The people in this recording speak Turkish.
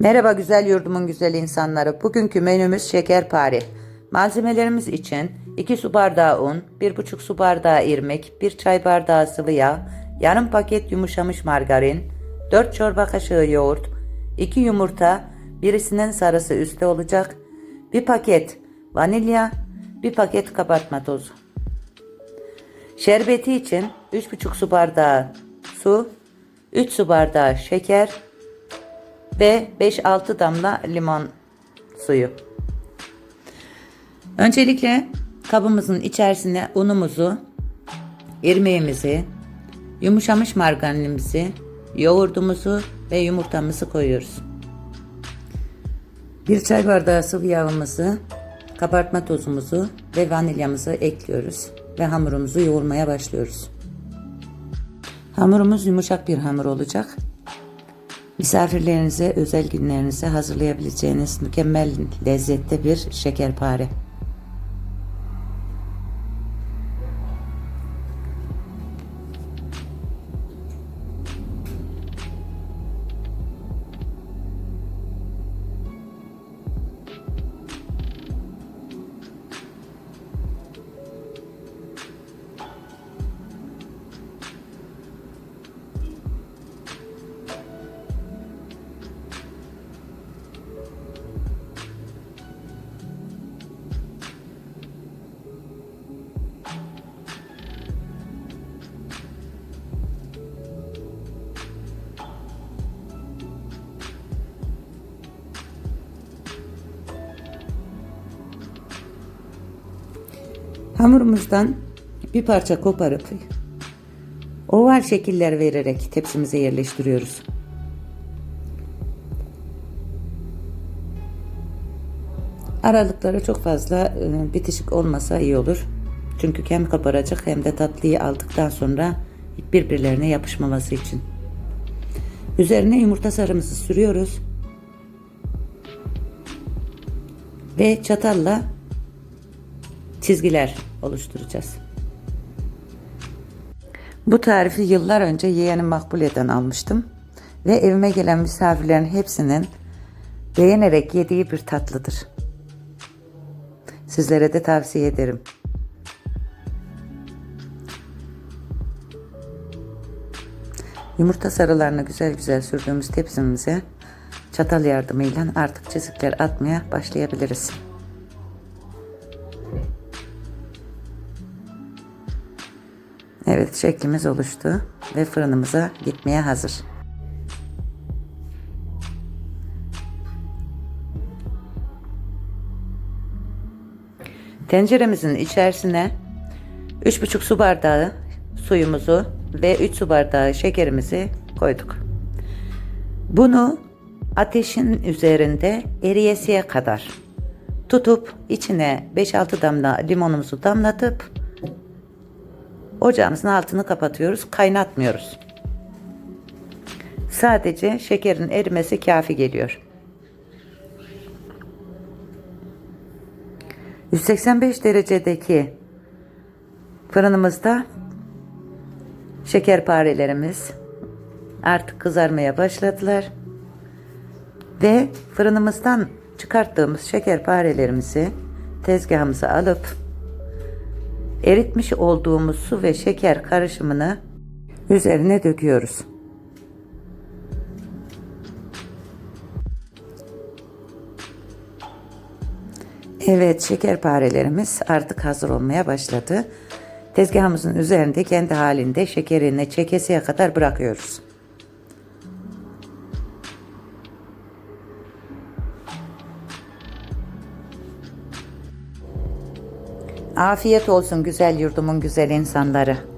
Merhaba güzel yurdumun güzel insanları. Bugünkü menümüz şekerpare. Malzemelerimiz için 2 su bardağı un, 1,5 su bardağı irmik, 1 çay bardağı sıvı yağ, yarım paket yumuşamış margarin, 4 çorba kaşığı yoğurt, 2 yumurta, birisinin sarısı üstte olacak, 1 paket vanilya, 1 paket kabartma tozu. Şerbeti için 3,5 su bardağı su, 3 su bardağı şeker, ve 5-6 damla limon suyu. Öncelikle kabımızın içerisine unumuzu, irmiğimizi, yumuşamış margarinimizi, yoğurdumuzu ve yumurtamızı koyuyoruz. Bir çay bardağı sıvı yağımızı, kabartma tozumuzu ve vanilyamızı ekliyoruz ve hamurumuzu yoğurmaya başlıyoruz. Hamurumuz yumuşak bir hamur olacak. Misafirlerinize, özel günlerinize hazırlayabileceğiniz mükemmel lezzette bir şekerpare. Hamurumuzdan bir parça koparıp oval şekiller vererek tepsimize yerleştiriyoruz. Aralıkları çok fazla e, bitişik olmasa iyi olur. Çünkü hem kabaracak hem de tatlıyı aldıktan sonra birbirlerine yapışmaması için. Üzerine yumurta sarımızı sürüyoruz. Ve çatalla çizgiler oluşturacağız. Bu tarifi yıllar önce yeğenim Makbule'den almıştım ve evime gelen misafirlerin hepsinin beğenerek yediği bir tatlıdır. Sizlere de tavsiye ederim. Yumurta sarılarını güzel güzel sürdüğümüz tepsimize çatal yardımıyla artık çizikler atmaya başlayabiliriz. Evet şeklimiz oluştu ve fırınımıza gitmeye hazır. Tenceremizin içerisine 3,5 su bardağı suyumuzu ve 3 su bardağı şekerimizi koyduk. Bunu ateşin üzerinde eriyesiye kadar tutup içine 5-6 damla limonumuzu damlatıp Ocağımızın altını kapatıyoruz. Kaynatmıyoruz. Sadece şekerin erimesi kafi geliyor. 185 derecedeki fırınımızda şekerparelerimiz artık kızarmaya başladılar. Ve fırınımızdan çıkarttığımız şekerparelerimizi tezgahımıza alıp eritmiş olduğumuz su ve şeker karışımını üzerine döküyoruz. Evet şekerparelerimiz artık hazır olmaya başladı. Tezgahımızın üzerinde kendi halinde şekerini çekesiye kadar bırakıyoruz. Afiyet olsun güzel yurdumun güzel insanları.